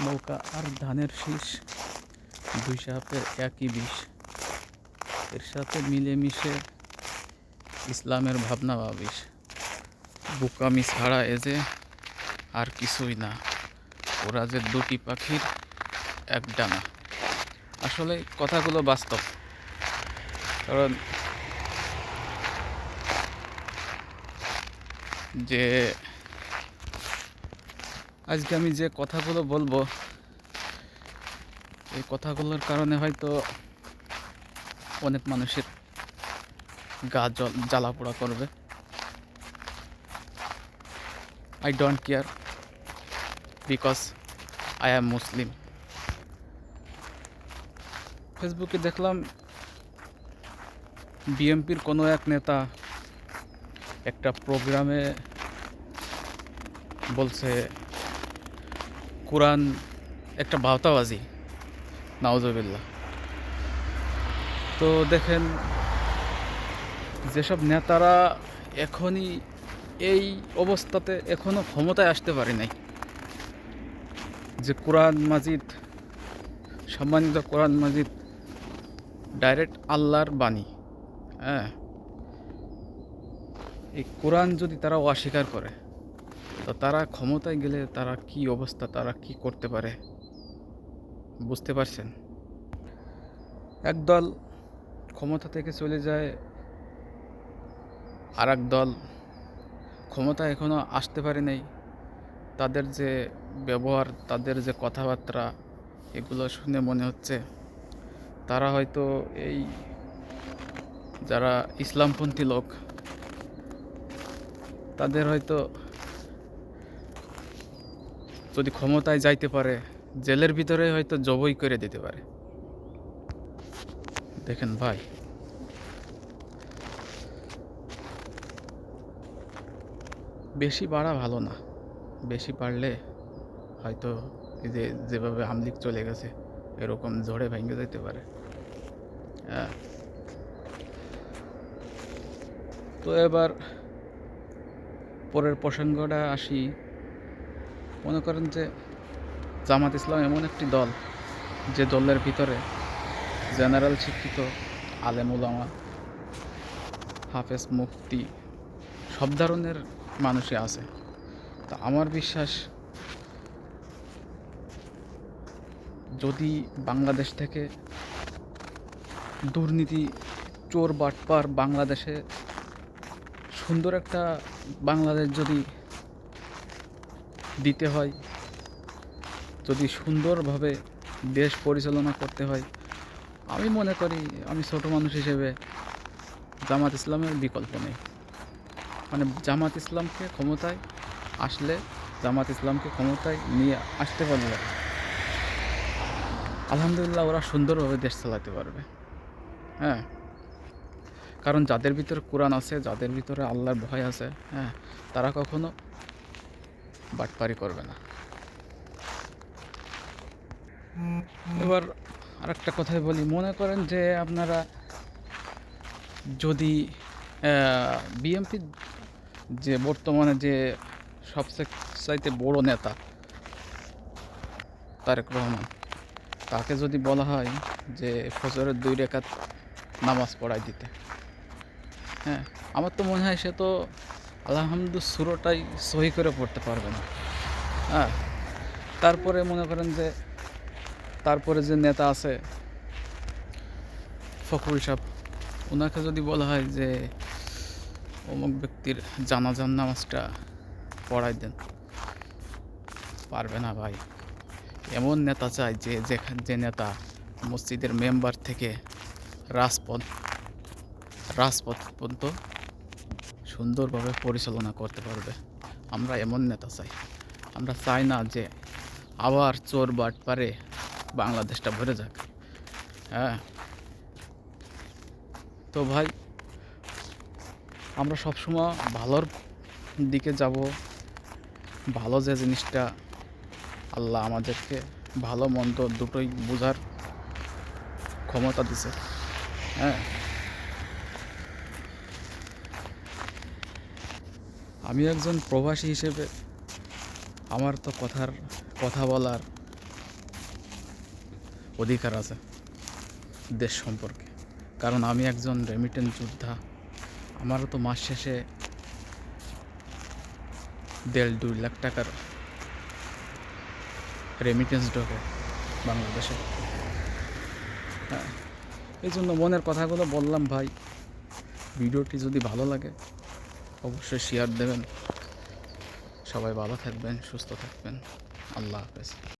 নৌকা আর ধানের শীষ, দুই সাপের একই বিষ। এর সাথে মিলেমিশে ইসলামের ভাবনা ভাবিস। বুকামি ছাড়া এ যে আর কিছুই না। ওরা যে দুটি পাখির এক ডানা। আসলে কথাগুলো বাস্তব। কারণ যে আজকে আমি যে কথাগুলো বলব, এই কথাগুলোর কারণে হয়তো অনেক মানুষের গা জল জ্বালা পোড়া করবে। I don't care because I am Muslim ফেসবুকে দেখলাম বিএমপির কোনো এক নেতা একটা প্রোগ্রামে বলছে কোরআন একটা ভাওতাবাজি নাওজবিল্লা তো দেখেন, যেসব নেতারা এখনই এই অবস্থাতে এখনও ক্ষমতায় আসতে পারে নাই, যে কোরআন মাজিদ, সম্মানিত কোরআন মাজিদ ডাইরেক্ট আল্লাহর বাণী হ্যাঁ? এই কোরআন যদি তারা অস্বীকার করে তো তারা ক্ষমতায় গেলে তারা কি অবস্থা, তারা কি করতে পারে? বুঝতে পারছেন? একদল ক্ষমতা থেকে চলে যায় আর দল ক্ষমতা এখনও আসতে পারে নাই। তাদের যে ব্যবহার, তাদের যে কথাবার্তা, এগুলো শুনে মনে হচ্ছে তারা হয়তো এই যারা ইসলামপন্থী লোক, তাদের হয়তো যদি ক্ষমতায় যাইতে পারে, জেলের ভিতরে হয়তো জবই করে দিতে পারে। দেখেন ভাই। বেশি বাড়া ভালো না। বেশি পারলে হয়তো এই যে যেভাবে আমলিক চলে গেছে, এরকম ঝড়ে ভেঙে যেতে পারে। হ্যাঁ। তো এবার পরের প্রসঙ্গটা আসি। মনে করেন যে জামাত ইসলাম এমন একটি দল যে দলের ভিতরে জেনারেল শিক্ষিত, আলেম উলামা, হাফেজ মুফতি সব ধরনের মানুষই আছে। তা আমার বিশ্বাস যদি বাংলাদেশ থেকে দুর্নীতি, চোর বাটপার বাংলাদেশে সুন্দর একটা বাংলাদেশ যদি দিতে হয়। যদি সুন্দরভাবে দেশ পরিচালনা করতে হয়, আমি মনে করি আমি ছোট মানুষ হিসেবে জামাত ইসলামের বিকল্প নেই। মানে জামাত ইসলামকে ক্ষমতায় আসলে জামাত ইসলামকে ক্ষমতায় নিয়ে আসতে পারলে আলহামদুলিল্লাহ ওরা সুন্দরভাবে দেশ চালাতে পারবে। হ্যাঁ। কারণ যাদের ভিতরে কোরআন আছে, যাদের ভিতরে আল্লাহর ভয় আছে হ্যাঁ তারা কখনো বাটপারি করবে না। এবার আরেকটা কথাই বলি। মনে করেন যে আপনারা যদি বিএমপি যে বর্তমানে যে সবচেয়ে চাইতে বড় নেতা তারেক রহমান তাকে যদি বলা হয় যে ফজরের দুই রেখাত নামাজ পড়াই দিতে। হ্যাঁ আমার তো মনে হয় সে তো আলহামদু সুরোটাই সহি করে পড়তে পারবে না। হ্যাঁ তারপরে মনে করেন যে, তারপরে যে নেতা আছে, ফখরুল সাহেব ওনাকে যদি বলা হয় যে, অমুক ব্যক্তির জানাজান নামাজটা পড়াই দেন, পারবে না ভাই। এমন নেতা চাই যে, যেখানে যে নেতা মসজিদের মেম্বার থেকে রাজপথ রাজপথ পর্যন্ত সুন্দরভাবে পরিচালনা করতে পারবে। আমরা এমন নেতা চাই। আমরা চাই না যে আবার চোর বাট পারে বাংলাদেশটা ভরে যাক। হ্যাঁ। তো ভাই, আমরা সবসময় ভালোর দিকে যাব। ভালো যে জিনিসটা আল্লাহ আমাদেরকে ভালো মন্দ দুটোই বোঝার ক্ষমতা দিছে। হ্যাঁ। আমি একজন প্রবাসী হিসেবে আমার তো কথার, কথা বলার অধিকার আছে দেশ সম্পর্কে। কারণ আমি একজন রেমিটেন্স যোদ্ধা। আমারও তো মাস শেষে দেড় দুই লাখ টাকার রেমিটেন্স ঢোকে বাংলাদেশে। হ্যাঁ এই জন্য মনের কথাগুলো বললাম ভাই। ভিডিওটি যদি ভালো লাগে অবশ্যই শেয়ার দেবেন। সবাই ভালো থাকবেন সুস্থ থাকবেন। আল্লাহ হাফেজ।